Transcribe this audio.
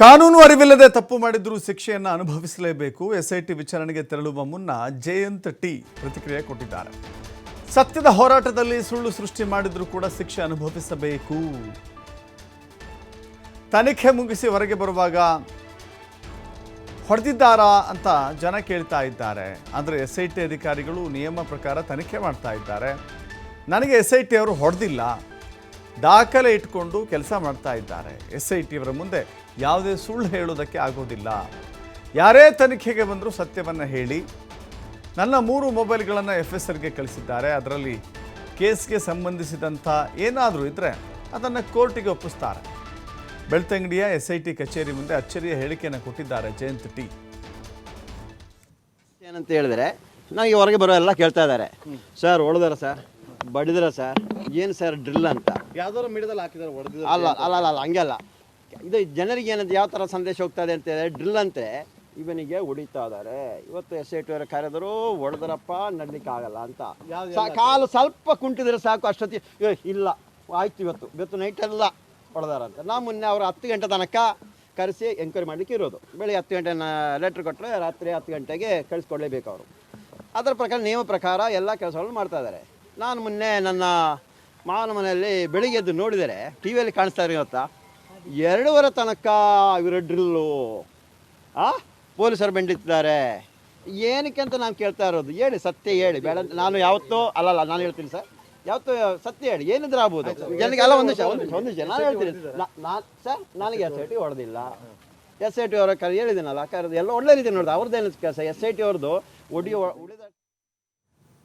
ಕಾನೂನು ಅರಿವಿಲ್ಲದೆ ತಪ್ಪು ಮಾಡಿದ್ರೂ ಶಿಕ್ಷೆಯನ್ನು ಅನುಭವಿಸಲೇಬೇಕು. ಎಸ್ಐಟಿ ವಿಚಾರಣೆಗೆ ತೆರಳುವ ಮುನ್ನ ಜಯಂತ್ ಟಿ ಪ್ರತಿಕ್ರಿಯೆ ಕೊಟ್ಟಿದ್ದಾರೆ. ಸತ್ಯದ ಹೋರಾಟದಲ್ಲಿ ಸುಳ್ಳು ಸೃಷ್ಟಿ ಮಾಡಿದರೂ ಕೂಡ ಶಿಕ್ಷೆ ಅನುಭವಿಸಬೇಕು. ತನಿಖೆ ಮುಗಿಸಿ ಹೊರಗೆ ಬರುವಾಗ ಹೊಡೆದಿದ್ದಾರಾ ಅಂತ ಜನ ಕೇಳ್ತಾ ಇದ್ದಾರೆ. ಆದರೆ ಎಸ್ ಐ ಟಿ ಅಧಿಕಾರಿಗಳು ನಿಯಮ ಪ್ರಕಾರ ತನಿಖೆ ಮಾಡ್ತಾ ಇದ್ದಾರೆ. ನನಗೆ ಎಸ್ ಐ ಟಿ ಅವರು ಹೊಡೆದಿಲ್ಲ. ದಾಖಲೆ ಇಟ್ಕೊಂಡು ಕೆಲಸ ಮಾಡ್ತಾ ಇದ್ದಾರೆ. ಎಸ್ ಐ ಟಿಯವರ ಮುಂದೆ ಯಾವುದೇ ಸುಳ್ಳು ಹೇಳೋದಕ್ಕೆ ಆಗೋದಿಲ್ಲ. ಯಾರೇ ತನಿಖೆಗೆ ಬಂದರೂ ಸತ್ಯವನ್ನು ಹೇಳಿ. ನನ್ನ ಮೂರು ಮೊಬೈಲ್ಗಳನ್ನು ಎಫ್ ಎಸ್ ಎಲ್ಗೆ ಕಳಿಸಿದ್ದಾರೆ. ಅದರಲ್ಲಿ ಕೇಸ್ಗೆ ಸಂಬಂಧಿಸಿದಂಥ ಏನಾದರೂ ಇದ್ದರೆ ಅದನ್ನು ಕೋರ್ಟಿಗೆ ಒಪ್ಪಿಸ್ತಾರೆ. ಬೆಳ್ತಂಗಡಿಯ ಎಸ್ ಐ ಟಿ ಕಚೇರಿ ಮುಂದೆ ಅಚ್ಚರಿಯ ಹೇಳಿಕೆಯನ್ನು ಕೊಟ್ಟಿದ್ದಾರೆ ಜಯಂತ್ ಟಿ. ಏನಂತ ಹೇಳಿದ್ರೆ ನನಗೆ ಹೊರಗೆ ಬರೋ ಎಲ್ಲ ಕೇಳ್ತಾ ಇದ್ದಾರೆ. ಸರ್ ಹೊಡೆದಾರ ಸರ್? ಬಡಿದ್ರ ಸರ್? ಏನು ಸರ್ ಡ್ರಿಲ್ ಅಂತ? ಯಾವ್ದಾದ್ರು ಮೀಡಿಯಾದಲ್ಲಿ ಹಾಕಿದಾರೆ ಹೊಡೆದಿದ್ದಾರೆ ಅಲ್ಲ ಅಲ್ಲ ಅಲ್ಲ ಅಲ್ಲ ಹಂಗಲ್ಲ ಇದು ಜನರಿಗೆ ಏನಂತ ಯಾವ ಥರ ಸಂದೇಶ ಹೋಗ್ತಾ ಇದೆ ಅಂತ ಹೇಳಿದ್ರೆ ಡ್ರಿಲ್ ಅಂತೆ. ಇವನಿಗೆ ಹೊಡಿತಾ ಇದ್ದಾರೆ. ಇವತ್ತು ಎಸ್ ಐ ಟಿ ಅವರ ಕಾರ್ಯದರು ಹೊಡೆದ್ರಪ್ಪ ನಡ್ಲಿಕ್ಕೆ ಆಗಲ್ಲ ಅಂತ. ಯಾವ್ದು ಸಾ- ಕಾಲು ಸ್ವಲ್ಪ ಕುಂಟಿದ್ರೆ ಸಾಕು ಅಷ್ಟೊತ್ತಿ ಏ ಇಲ್ಲ ಆಯ್ತು ಇವತ್ತು. ಇವತ್ತು ನೈಟ್ ಎಲ್ಲ ಹೊಡೆದಾರಂತೆ ನಾ ಮೊನ್ನೆ ಅವರು ಹತ್ತು ಗಂಟೆ ತನಕ ಕರೆಸಿ ಎಂಕ್ವೈರಿ ಮಾಡಲಿಕ್ಕೆ ಇರೋದು. ಬೆಳಿಗ್ಗೆ ಹತ್ತು ಗಂಟೆ ಲೆಟ್ರ್ ಕೊಟ್ಟರೆ ರಾತ್ರಿ ಹತ್ತು ಗಂಟೆಗೆ ಕಳಿಸ್ಕೊಡ್ಲೇಬೇಕು ಅವರು. ಅದರ ಪ್ರಕಾರ ನಿಯಮ ಪ್ರಕಾರ ಎಲ್ಲ ಕೆಲಸಗಳನ್ನು ಮಾಡ್ತಾ ಇದ್ದಾರೆ. ನಾನು ಮೊನ್ನೆ ನನ್ನ ಮಾವನ ಮನೆಯಲ್ಲಿ ಬೆಳಿಗ್ಗೆ ಎದ್ದು ನೋಡಿದರೆ ಟಿ ವಿಯಲ್ಲಿ ಕಾಣಿಸ್ತಾ ಗೊತ್ತಾ ಎರಡೂವರೆ ತನಕ ಇವರು ಡ್ರಿಲ್ಲು. ಆ? ಪೊಲೀಸರು ಬೆಂಡಿತ್ತಿದ್ದಾರೆ. ಏನಕ್ಕೆ ಅಂತ ನಾನು ಕೇಳ್ತಾ ಇರೋದು. ಹೇಳಿ, ಸತ್ಯ ಹೇಳಿ. ಬೇಡ ನಾನು ಯಾವತ್ತೋ, ಅಲ್ಲಲ್ಲ, ನಾನು ಹೇಳ್ತೀನಿ ಸರ್. ಯಾವತ್ತೋ ಸತ್ಯ ಹೇಳಿ. ಏನಿದ್ರೆ ಆಗ್ಬೋದು. ಜನಕ್ಕೆ ಅಲ್ಲ ಒಂದು ಒಂದು ಒಂದು ನಾನು ಹೇಳ್ತೀನಿ. ನಾನು, ಸರ್, ನನಗೆ ಎಸ್ ಐ ಟಿ ಹೊಡೆದಿಲ್ಲ. ಎಸ್ ಐ ಟಿ ಅವರ ಕರೆ ಹೇಳಿದ್ದೀನಲ್ಲ ಕರೆದು ಎಲ್ಲ ಒಳ್ಳೆ ರೀತಿ ನೋಡಿದೆ. ಅವ್ರದ್ದೇನು ಕೆಲಸ? ಎಸ್ ಐ ಟಿ ಅವ್ರದ್ದು, ಒಡಿಯೋ